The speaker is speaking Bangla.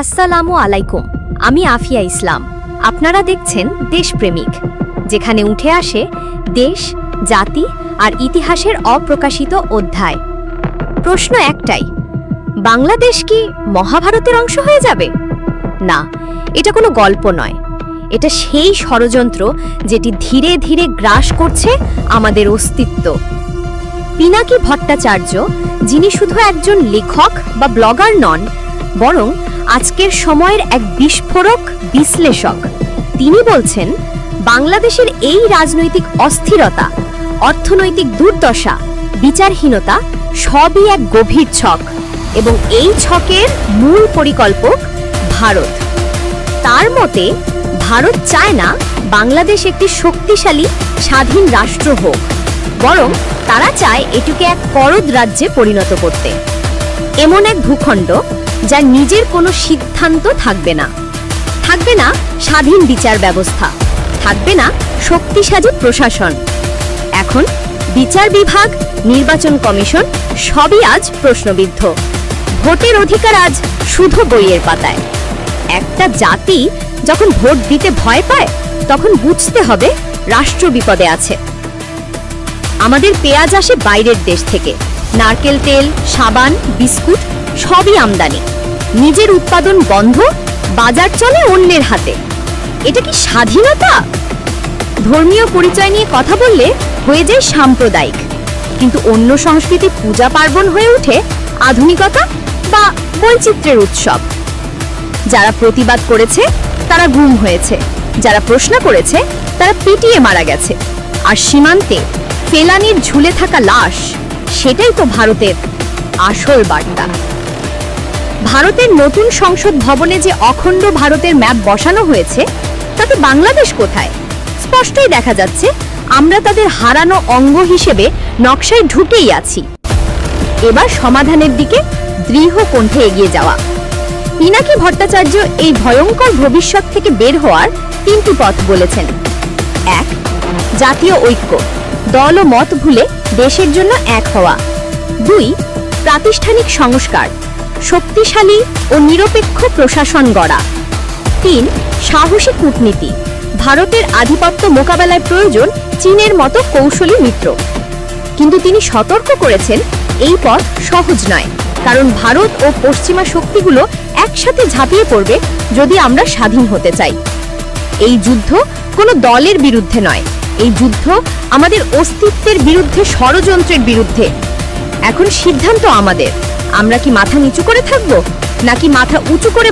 আসসালামু আলাইকুম, আমি আফিয়া ইসলাম। আপনারা দেখছেন দেশপ্রেমিক, যেখানে উঠে আসে দেশ, জাতি আর ইতিহাসের অপ্রকাশিত অধ্যায়। প্রশ্ন একটাই, বাংলাদেশ কি মহাভারতের অংশ হয়ে যাবে? না, এটা কোনো গল্প নয়। এটা সেই ষড়যন্ত্র যেটি ধীরে ধীরে গ্রাস করছে আমাদের অস্তিত্ব। পিনাকি ভট্টাচার্য, যিনি শুধু একজন লেখক বা ব্লগার নন, বরং আজকের সময়ের এক বিস্ফোরক বিশ্লেষক। তিনি বলছেন, বাংলাদেশের এই রাজনৈতিক অস্থিরতা, অর্থনৈতিক দুর্দশা, বিচারহীনতা সবই এক গভীর ছক এবং এই ছকের মূল পরিকল্পক ভারত। তার মতে, ভারত চায় না বাংলাদেশ একটি শক্তিশালী, স্বাধীন রাষ্ট্র হোক, বরং তারা চায় এটিকে এক করদ রাজ্যে পরিণত করতে। এমন এক ভূখণ্ড যার নিজের কোনো সিদ্ধান্ত থাকবে না। থাকবে না স্বাধীন বিচার ব্যবস্থা। থাকবে না শক্তিশালী প্রশাসন। এখন বিচার বিভাগ, নির্বাচন কমিশন সবই আজ প্রশ্নবিদ্ধ। ভোটের অধিকার আজ শুধু বইয়ের পাতায়। একটা জাতি যখন ভোট দিতে ভয় পায়, তখন বুঝতে হবে রাষ্ট্র বিপদে আছে। আমাদের পেঁয়াজ আসে বাইরের দেশ থেকে। নারকেল তেল, সাবান, বিস্কুট, সবই আমদানি। নিজের উৎপাদন বন্ধ, বাজার চলে অন্যের হাতে। এটা কি স্বাধীনতা? ধর্মীয় পরিচয় নিয়ে কথা বললে হয়ে যায় সাম্প্রদায়িক। কিন্তু অন্য সংস্কৃতি পূজা পার্বণ হয়ে ওঠে আধুনিকতা বা বৈচিত্র্যের উৎসব। যারা প্রতিবাদ করেছে, তারা গুম হয়েছে। যারা প্রশ্ন করেছে, তারা পিটিয়ে মারা গেছে। আর সীমান্তে ফেলানির ঝুলে থাকা লাশ, সেটাই তো ভারতের আসল বার্তা। ভারতের নতুন সংসদ ভবনে যে অখণ্ড ভারতের ম্যাপ বসানো হয়েছে, তাতে বাংলাদেশ কোথায়? স্পষ্টই দেখা যাচ্ছে, আমরা তাদের হারানো অঙ্গ হিসেবে নকশায় ঢুকেই আছি। এবার সমাধানের দিকে দৃঢ় কণ্ঠে এগিয়ে যাওয়া। পিনাকি ভট্টাচার্য এই ভয়ঙ্কর ভবিষ্যৎ থেকে বের হওয়ার তিনটি পথ বলেছেন। এক, জাতীয় ঐক্য। দল ও মত ভুলে দেশের জন্য এক হওয়া। দুই, প্রাতিষ্ঠানিক সংস্কার, শক্তিশালী ও নিরপেক্ষ প্রশাসন গড়া। তিন সাহসী কূটনীতি, ভারতের আধিপত্য মোকাবেলায় প্রয়োজন চীনের মতো কৌশলী মিত্র। কিন্তু তিনি সতর্ক করেছেন, এই পথ সহজ নয়, কারণ ভারত ও পশ্চিমা শক্তিগুলো একসাথে ঝাঁপিয়ে পড়বে যদি আমরা স্বাধীন হতে চাই। এই যুদ্ধ কোনো দলের বিরুদ্ধে নয় এই যুদ্ধ আমাদের অস্তিত্বের বিরুদ্ধে, ষড়যন্ত্রের বিরুদ্ধে। এখন সিদ্ধান্ত আমাদের। আমরা কি মাথা নিচু করে থাকব? নাকি মাথা উঁচু করে